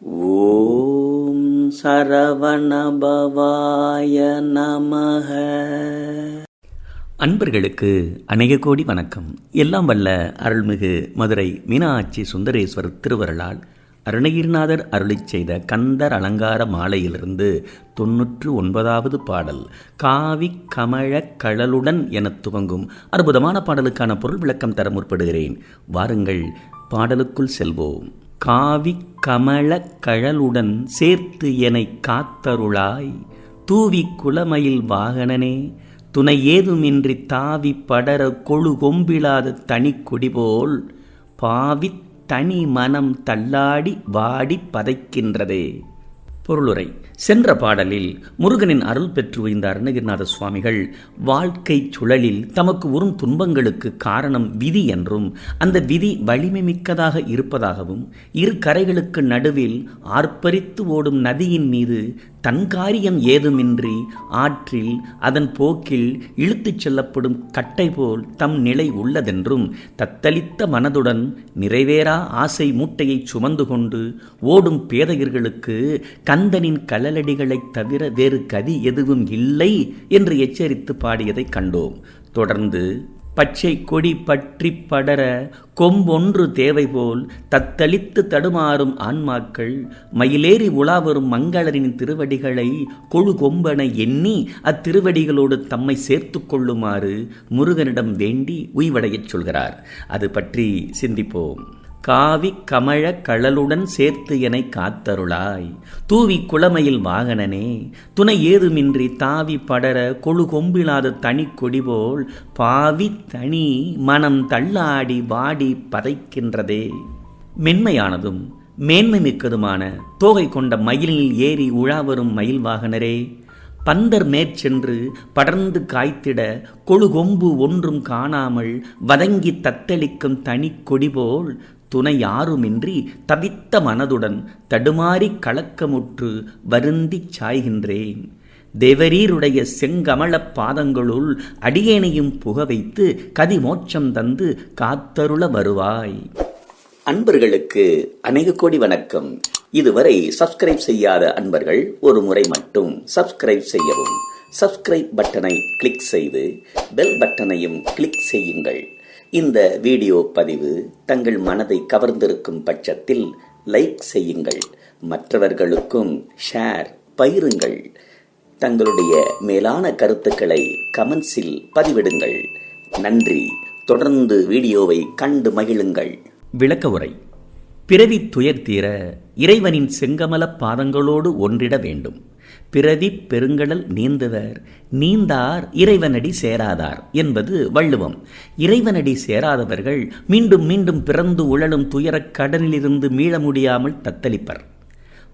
ஓம் சரவணபவாய நமக. அன்பர்களுக்கு அநேக கோடி வணக்கம். எல்லாம் வல்ல அருள்மிகு மதுரை மீனாட்சி சுந்தரேஸ்வரர் திருவருளால் அருணகிரிநாதர் அருளிச் செய்த கந்தர் அலங்கார மாலையிலிருந்து தொன்னூற்று ஒன்பதாவது பாடல் காவி கமழ கழலுடன் எனத் துவங்கும் அற்புதமான பாடலுக்கான பொருள் விளக்கம் தர முற்படுகிறேன். வாருங்கள் பாடலுக்குள் செல்வோம். காவி கமல கழலுடன் சேர்த்து என்னை காத்தருளாய். தூவி குலமயில் வாகனனே துணை ஏதுமின்றி தாவி படர கொழு கொம்பிலாத தனி கொடிபோல் பாவி தனி மனம் தள்ளாடி வாடி பதைக்கின்றதே. பொருளுரை. சென்ற பாடலில் முருகனின் அருள் பெற்று வைந்த அருணகிரிநாத சுவாமிகள் வாழ்க்கை சுழலில் தமக்கு வரும் துன்பங்களுக்கு காரணம் விதி என்றும் அந்த விதி வலிமை மிக்கதாக இருப்பதாகவும் இரு கரைகளுக்கு நடுவில் ஆர்ப்பரித்து ஓடும் நதியின் மீது தன் காரியம் ஏதுமின்றி ஆற்றில் அதன் போக்கில் இழுத்துச் செல்லப்படும் கட்டை போல் தம் நிலை உள்ளதென்றும் தத்தளித்த மனதுடன் நிறைவேறா ஆசை மூட்டையைச் சுமந்து கொண்டு ஓடும் பேதையர்களுக்கு கந்தனின் கலலடிகளைத் தவிர வேறு கதி எதுவும் இல்லை என்று எச்சரித்து பாடியதை கண்டோம். தொடர்ந்து பச்சை கொடி பற்றி படர கொம்பொன்று தேவை போல் தத்தளித்து தடுமாறும் ஆன்மாக்கள் மயிலேறி உலாவரும் மங்களரின் திருவடிகளை கொழு கொம்பன எண்ணி அத்திருவடிகளோடு தம்மை சேர்த்து கொள்ளுமாறு முருகனிடம் வேண்டி உய்வடையச் சொல்கிறார். அது பற்றி சிந்திப்போம். காவி கமழ கழலுடன் சேர்த்து எனை காத்தருளாய். தூவி குளமையில் வாகனனே துணை ஏதுமின்றி தாவி படர கொழு கொம்பிலாத தனி கொடிபோல் பாவி தனி மனம் தள்ளாடி வாடி பதைக்கின்றதே. மென்மையானதும் மேன்மை மிக்கதுமான தோகை கொண்ட மயிலில் ஏறி உழாவரும் மயில் வாகனரே பந்தர் மேற்சென்று படர்ந்து காய்த்திட கொழுகொம்பு ஒன்றும் காணாமல் வதங்கி தத்தளிக்கும் தனி கொடிபோல் துணை யாருமின்றி தவித்த மனதுடன் தடுமாறி கலக்கமுற்று வருந்திச் சாய்கின்றேன். தேவரீருடைய செங்கமலப் பாதங்களுள் அடியேனையும் புக வைத்து கதிமோட்சம் தந்து காத்தருள வருவாய். அன்பர்களுக்கு அநேக கோடி வணக்கம். இதுவரை சப்ஸ்கிரைப் செய்யாத அன்பர்கள் ஒரு முறை மட்டும் சப்ஸ்கிரைப் செய்யவும். சப்ஸ்கிரைப் பட்டனை கிளிக் செய்து பெல் பட்டனையும் கிளிக் செய்யுங்கள். இந்த வீடியோ பதிவு தங்கள் மனதை கவர்ந்திருக்கும் பட்சத்தில் லைக் செய்யுங்கள். மற்றவர்களுக்கும் ஷேர் பயிருங்கள் தங்களுடைய மேலான கருத்துக்களை கமெண்ட்ஸில் பதிவிடுங்கள். நன்றி. தொடர்ந்து வீடியோவை கண்டு மகிழுங்கள். விளக்க உரை. பிறவி துயர் தீர இறைவனின் செங்கமலப் பாதங்களோடு ஒன்றிட வேண்டும். பிறவி பெருங்கடல் நீந்துவர் நீந்தார் இறைவனடி சேராதார் என்பது வள்ளுவம். இறைவனடி சேராதவர்கள் மீண்டும் மீண்டும் பிறந்து உழலும் துயரக் கடலிலிருந்து மீள முடியாமல் தத்தளிப்பர்.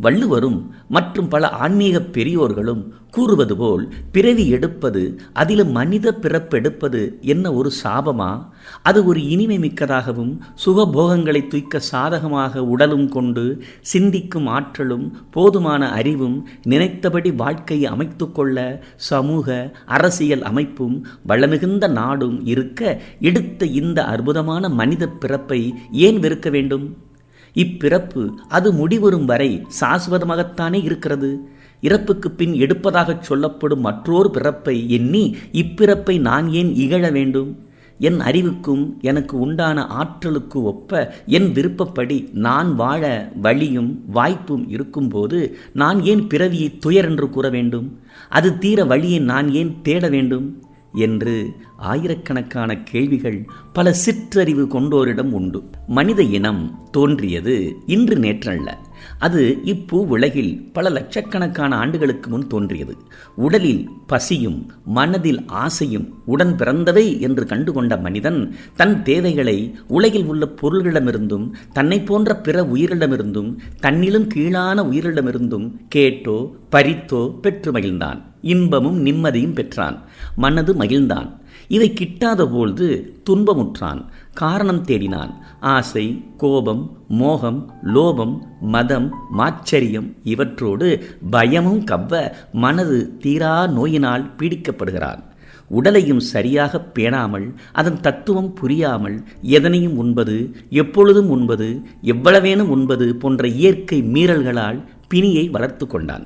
வள்ளுவரும் மற்றும் பல ஆன்மீக பெரியோர்களும் கூறுவது போல் பிறவி எடுப்பது அதிலும் மனித பிறப்பெடுப்பது என்ன ஒரு சாபமா? அது ஒரு இனிமை மிக்கதாகவும் சுகபோகங்களை தூய்க்க சாதகமாக உடலும் கொண்டு சிந்திக்கும் ஆற்றலும் போதுமான அறிவும் நினைத்தபடி வாழ்க்கையை அமைத்து கொள்ள சமூக அரசியல் அமைப்பும் வளமிகுந்த நாடும் இருக்க எடுத்த இந்த அற்புதமான மனித பிறப்பை ஏன் வெறுக்க வேண்டும்? இப்பிறப்பு அது முடிவரும் வரை சாஸ்வதமாகத்தானே இருக்கிறது? இறப்புக்கு பின் எடுப்பதாகச் சொல்லப்படும் மற்றொரு பிறப்பை எண்ணி இப்பிறப்பை நான் ஏன் இகழ வேண்டும்? என் அறிவுக்கும் எனக்கு உண்டான ஆற்றலுக்கு ஒப்ப என் விருப்பப்படி நான் வாழ வழியும் வாய்ப்பும் இருக்கும்போது நான் ஏன் பிறவியை துயர் என்று கூற வேண்டும்? அது தீர வழியை நான் ஏன் தேட வேண்டும்? என்று ஆயிரக்கணக்கான கேள்விகள் பல சிற்றறிவு கொண்டோரிடம் உண்டு. மனித இனம் தோன்றியது இன்று நேற்றல்ல. அது இப்பூ உலகில் பல லட்சக்கணக்கான ஆண்டுகளுக்கு முன் தோன்றியது. உடலில் பசியும் மனதில் ஆசையும் உடன் பிறந்தவை என்று கண்டுகொண்ட மனிதன் தன் தேவைகளை உலகில் உள்ள பொருள்களிடமிருந்தும் தன்னை போன்ற பிற உயிரிடமிருந்தும் தன்னிலும் கீழான உயிரிடமிருந்தும் கேட்டோ பறித்தோ பெற்று மகிழ்ந்தான். இன்பமும் நிம்மதியும் பெற்றான். மனது மகிழ்ந்தான். இவை கிட்டாத பொழுது துன்பமுற்றான். காரணம் தேடினான். ஆசை கோபம் மோகம் லோபம் மதம் மாச்சரியம் இவற்றோடு பயமும் கவ்வ மனது தீரா நோயினால் பீடிக்கப்படுகிறான். உடலையும் சரியாக பேணாமல் அதன் தத்துவம் புரியாமல் எதனையும் உண்பது எப்பொழுதும் உண்பது எவ்வளவேனும் உண்பது போன்ற இயற்கை மீறல்களால் பிணியை வளர்த்து கொண்டான்.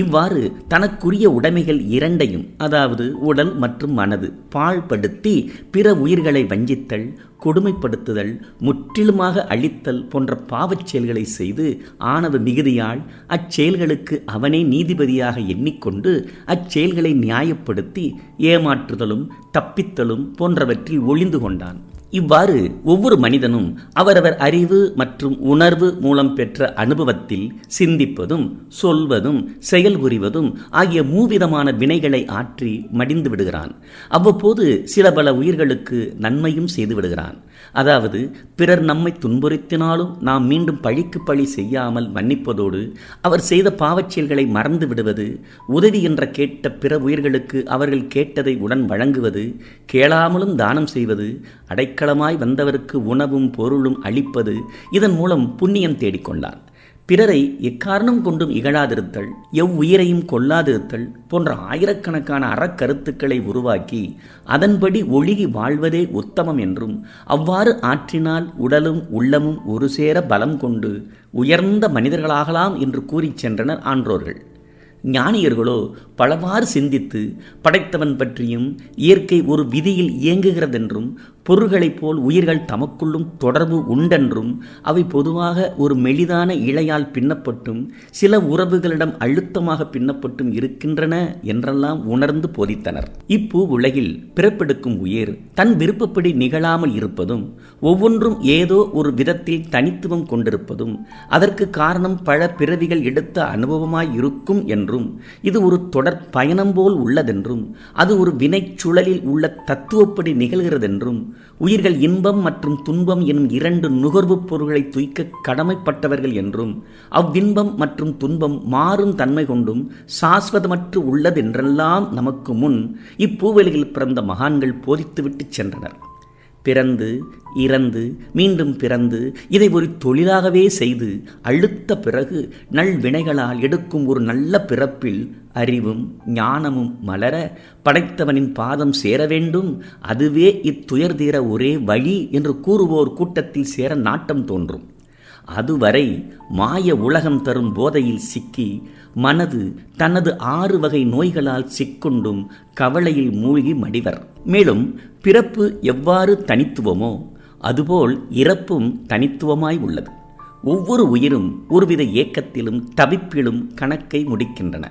இவ்வாறு தனக்குரிய உடைமைகள் இரண்டையும் அதாவது உடல் மற்றும் மனது பாழ்படுத்தி பிற உயிர்களை வஞ்சித்தல் கொடுமைப்படுத்துதல் முற்றிலுமாக அழித்தல் போன்ற பாவச் செயல்களை செய்து ஆணவ மிகுதியால் அச்செயல்களுக்கு அவனே நீதிபதியாக எண்ணிக்கொண்டு அச்செயல்களை நியாயப்படுத்தி ஏமாற்றுதலும் தப்பித்தலும் போன்றவற்றில் ஒளிந்து கொண்டான். இவ்வாறு ஒவ்வொரு மனிதனும் அவரவர் அறிவு மற்றும் உணர்வு மூலம் பெற்ற அனுபவத்தில் சிந்திப்பதும் சொல்வதும் செயல்புரிவதும் ஆகிய மூவிதமான வினைகளை ஆற்றி மடிந்து விடுகிறான். அவ்வப்போது சில பல உயிர்களுக்கு நன்மையும் செய்து விடுகிறான். அதாவது பிறர் நம்மை துன்புறுத்தினாலும் நாம் மீண்டும் பழிக்கு பழி செய்யாமல் மன்னிப்பதோடு அவர் செய்த பாவச்செயல்களை மறந்து விடுவது உதவி என்ற கேட்ட பிற உயிர்களுக்கு அவர்கள் கேட்டதை உடன் வழங்குவது கேளாமலும் தானம் செய்வது அடைக்கலமாய் வந்தவருக்கு உணவும் பொருளும் அளிப்பது இதன் மூலம் புண்ணியம் தேடிக்கொண்டான் பிறரை எக்காரணம் கொண்டும் இகழாதிருத்தல் எவ்வுயிரையும் கொல்லாதிருத்தல் போன்ற ஆயிரக்கணக்கான அறக்கருத்துக்களை உருவாக்கி அதன்படி ஒழுகி வாழ்வதே உத்தமம் என்றும் அவ்வாறு ஆற்றினால் உடலும் உள்ளமும் ஒரு சேர பலம் கொண்டு உயர்ந்த மனிதர்களாகலாம் என்று கூறிச் சென்றனர் ஆன்றோர்கள். ஞானியர்களோ பலவாறு சிந்தித்து படைத்தவன் பற்றியும் இயற்கை ஒரு விதியில் இயங்குகிறதென்றும் பொருள்களைப் போல் உயிர்கள் தமக்குள்ளும் தொடர்பு உண்டென்றும் அவை பொதுவாக ஒரு மெலிதான இழையால் பின்னப்பட்டும் சில உறவுகளிடம் அழுத்தமாக பின்னப்பட்டும் இருக்கின்றன என்றெல்லாம் உணர்ந்து போதித்தனர். இப்பூ உலகில் பிறப்பெடுக்கும் உயிர் தன் விருப்பப்படி நிகழாமல் இருப்பதும் ஒவ்வொன்றும் ஏதோ ஒரு விதத்தில் தனித்துவம் கொண்டிருப்பதும் அதற்கு காரணம் பல பிறவிகள் எடுத்த அனுபவமாய் இருக்கும் என்றும் இது ஒரு தொடர் பயணம் போல் உள்ளதென்றும் அது ஒரு வினைச்சுழலில் உள்ள தத்துவப்படி நிகழ்கிறதென்றும் உயிர்கள் இன்பம் மற்றும் துன்பம் எனும் இரண்டு நுகர்வுப் பொருள்களை துய்க்க கடமைப்பட்டவர்கள் என்றும் அவ்வின்பம் மற்றும் துன்பம் மாறும் தன்மை கொண்டும் சாஸ்வதமற்று உள்ளதென்றெல்லாம் நமக்கு முன் இப்பூவெளியில் பிறந்த மகான்கள் போதித்துவிட்டு சென்றனர். பிறந்து இறந்து மீண்டும் பிறந்து இதை ஒரு தொழிலாகவே செய்து அழுத்த பிறகு நல்வினைகளால் எடுக்கும் ஒரு நல்ல பிறப்பில் அறிவும் ஞானமும் மலர படைத்தவனின் பாதம் சேர வேண்டும். அதுவே இத்துயர் தீர ஒரே வழி என்று கூறுவோர் கூட்டத்தில் சேர நாட்டம் தோன்றும். அதுவரை மாய உலகம் தரும் போதையில் சிக்கி மனது தனது ஆறு வகை நோய்களால் சிக்கொண்டும் கவலையில் மூழ்கி மடிவர். மேலும் பிறப்பு எவ்வாறு தனித்துவமோ அதுபோல் இறப்பும் தனித்துவமாய் உள்ளது. ஒவ்வொரு உயிரும் ஒருவித ஏக்கத்திலும் தவிப்பிலும் கணக்கை முடிக்கின்றன.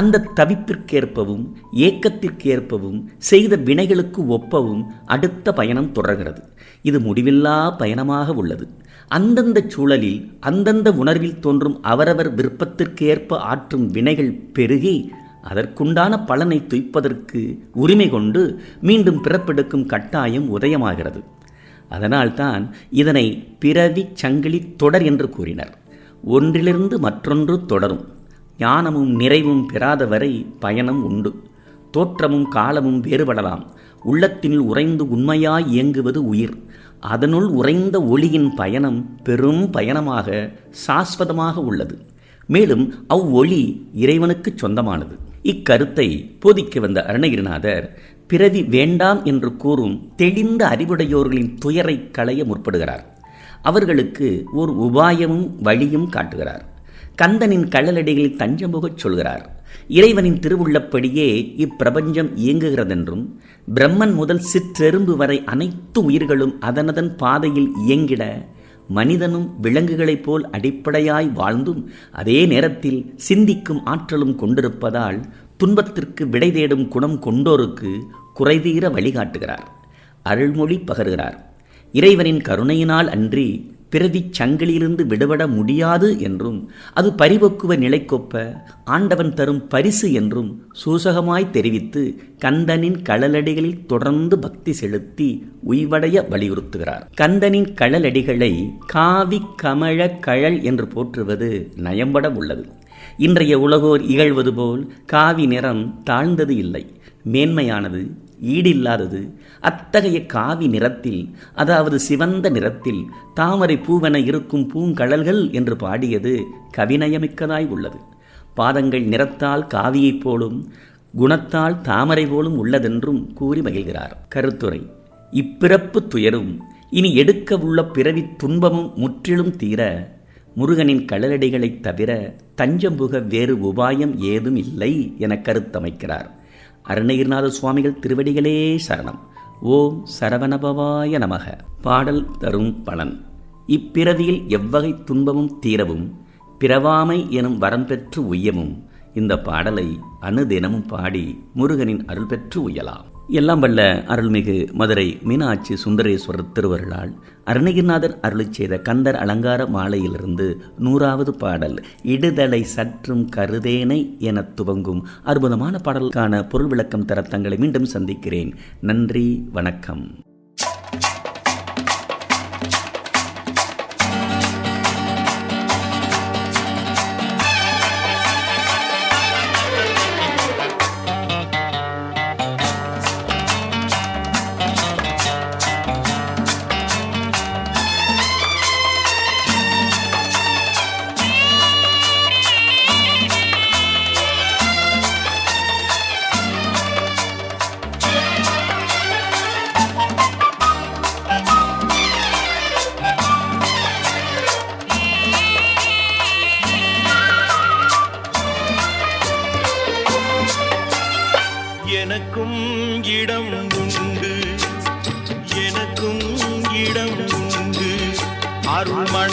அந்த தவிப்பிற்கேற்பவும் ஏக்கத்திற்கேற்பவும் செய்த வினைகளுக்கு ஒப்பவும் அடுத்த பயணம் தொடர்கிறது. இது முடிவில்லா பயணமாக உள்ளது. அந்தந்த சூழலில் அந்தந்த உணர்வில் தோன்றும் அவரவர் விருப்பத்திற்கேற்ப ஆற்றும் வினைகள் பெருகி அதற்குண்டான பலனை துய்ப்பதற்கு உரிமை கொண்டு மீண்டும் பிறப்பெடுக்கும் கட்டாயம் உதயமாகிறது. அதனால்தான் இதனை பிறவி சங்கிலி தொடர் என்று கூறினர். ஒன்றிலிருந்து மற்றொன்று தொடரும். ஞானமும் நிறைவும் பெறாத வரை பயணம் உண்டு. தோற்றமும் காலமும் வேறுபடலாம். உள்ளத்தினுள் உறைந்து உண்மையாய் இயங்குவது உயிர். அதனுள் உறைந்த ஒளியின் பயணம் பெரும் பயணமாக சாஸ்வதமாக உள்ளது. மேலும் அவ்வொளி இறைவனுக்குச் சொந்தமானது. இக்கருத்தை போதிக்க வந்த அருணகிரிநாதர் பிறவி வேண்டாம் என்று கூறும் தெளிந்த அறிவுடையோர்களின் துயரை களைய முற்படுகிறார். அவர்களுக்கு ஒரு உபாயமும் வழியும் காட்டுகிறார். கந்தனின் கள்ளலடிகளில் தஞ்சம் புகச் சொல்கிறார் இறைவனின் திருவுள்ளப்படியே இப்பிரபஞ்சம் இயங்குகிறதென்றும் பிரம்மன் முதல் சிற்றெரும்பு வரை அனைத்து உயிர்களும் அதனதன் பாதையில் இயங்கிட மனிதனும் விலங்குகளைப் போல் அடிப்படையாய் வாழ்ந்தும் அதே நேரத்தில் சிந்திக்கும் ஆற்றலும் கொண்டிருப்பதால் துன்பத்திற்கு விடை தேடும் குணம் கொண்டோருக்கு குறைதீர வழிகாட்டுகிறார். அருள்மொழி பகருகிறார். இறைவனின் கருணையினால் அன்றி பிறவிச் சங்கிலிருந்து விடுபட முடியாது என்றும் அது பரிபக்குவ நிலைக்கொப்ப ஆண்டவன் தரும் பரிசு என்றும் சூசகமாய் தெரிவித்து கந்தனின் களலடிகளில் தொடர்ந்து பக்தி செலுத்தி உய்வடைய வலியுறுத்துகிறார். கந்தனின் களலடிகளை காவி கமழ கழல் என்று போற்றுவது நயம்பட உள்ளது. இன்றைய உலகோர் இகழ்வது போல் காவி நிறம் தாழ்ந்தது இல்லை. மேன்மையானது ஈடில்லாதது. அத்தகைய காவி நிறத்தில் அதாவது சிவந்த நிறத்தில் தாமரை பூவென இருக்கும் பூங்கழல்கள் என்று பாடியது கவிநயமிக்கதாய் உள்ளது. பாதங்கள் நிறத்தால் காவியைப் போலும் குணத்தால் தாமரை போலும் உள்ளதென்றும் கூறி மகிழ்கிறார். கருத்துரை இப்பிறப்பு துயரும் இனி எடுக்க உள்ள பிறவி துன்பமும் முற்றிலும் தீர முருகனின் கழலடிகளைத் தவிர தஞ்சம் புக வேறு உபாயம் ஏதும் இல்லை என கருத்தமைக்கிறார். அருணகிரிநாத சுவாமிகள் திருவடிகளே சரணம். ஓம் சரவணபவாய நமக. பாடல் தரும் பலன். இப்பிறவியில் எவ்வகை துன்பமும் தீரவும் பிறவாமை எனும் வரம் பெற்று உய்யவும் இந்த பாடலை அனுதினமும் பாடி முருகனின் அருள் பெற்று உய்யலாம் எல்லாம் வல்ல அருள்மிகு மதுரை மீனாட்சி சுந்தரேஸ்வரர் திருவருளால் அருணகிரிநாதர் அருளிச் செய்த கந்தர் அலங்கார மாலையிலிருந்து நூறாவது பாடல் இடுதலை சற்றும் கருதேனை என துவங்கும் அற்புதமான பாடலுக்கான பொருள் விளக்கம் தர தங்களை மீண்டும் சந்திக்கிறேன். நன்றி வணக்கம்.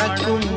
அருள்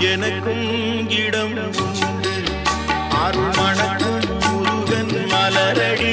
எனக்கும் இடம் உண்டு. அருள்மணக்கும் முருகன் மலரடி.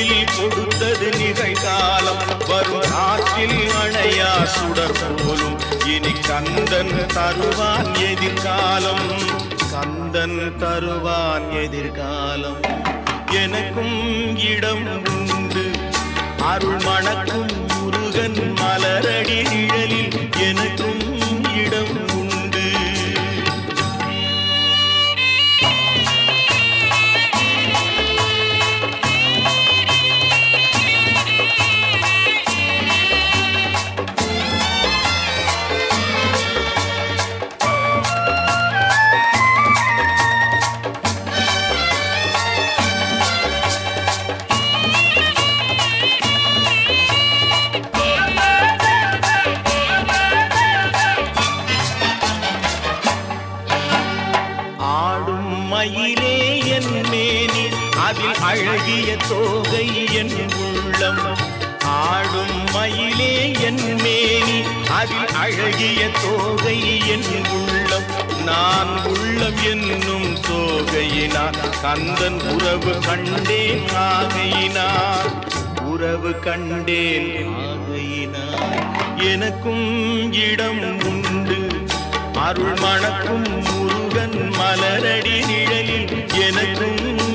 நெஞ்சில் கொடுத்தது நிகழ்காலம். வரும் ஆற்றில் மழையா சுடர் போலும். இனி கந்தன் தருவான் எதிர்காலம். கந்தன் தருவான் எதிர்காலம். எனக்கும் இடம் உண்டு. அருள் மணக்கும் முருகன் மலரடி நிழலில். எனக்கும் அதில் அழகிய தோகை என் உள்ளம். ஆடும் மயிலே என் மேனி அதில் அழகிய தோகை என் உள்ளம். நான் உள்ளம் என்னும் தோகையினார் கந்தன் உறவு கண்டேன் ஆகையினார் உறவு கண்டேன் ஆகையினார் எனக்கும் இடம் உண்டு. அருள் மணக்கும் முருகன் மலரடி நிழலில் எனக்கும்